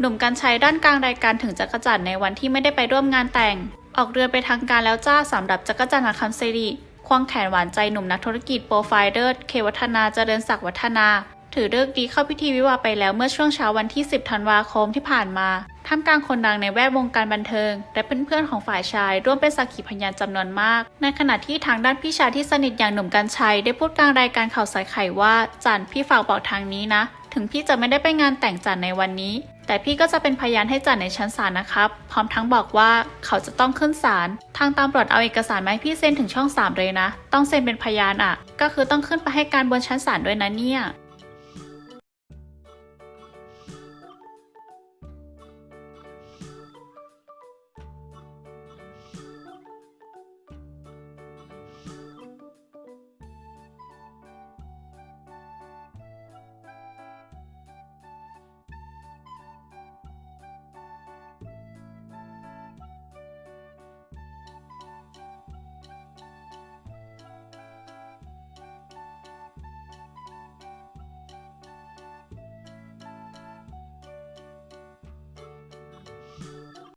หนุ่มกัญชัยด้านกลางรายการถึงจักรจันทร์ในวันที่ไม่ได้ไปร่วมงานแต่ง ออกเรือไปทางการแล้วจ้าสำหรับจักรจันทร์อาคัมเซรีควงแขนหวานใจหนุ่มนักธุรกิจโปรไฟเดอร์เควัฒนาเจริญศักดิ์วัฒนา ถือเลิกดีเข้าพิธีวิวาไปแล้วเมื่อช่วงเช้าวันที่ 10 ธันวาคมที่ผ่านมาท่ามกลางคนดังในแวดวงการบันเทิง และเพื่อนๆของฝ่ายชาย ร่วมเป็นสักขีพยานจำนวนมาก ในขณะที่ทางด้านพี่ชายที่สนิทอย่างหนุ่มกัญชัย ได้พูดกลางรายการข่าวสายไข่ว่าจันพี่ฝากบอกทางนี้นะ ถึงพี่จะไม่ได้ไปงานแต่งจันในวันนี้ แต่พี่ก็จะเป็นพยานให้จันในชั้นศาลนะครับ พร้อมทั้งบอกว่าเขาจะต้องขึ้นศาล ทางตำรวจเอาเอกสารมาให้พี่เซ็นถึงช่องสามเลยนะ ต้องเซ็นเป็นพยานอะ ก็คือต้องขึ้นไปให้การบนชั้นศาลด้วยนะเนี่ย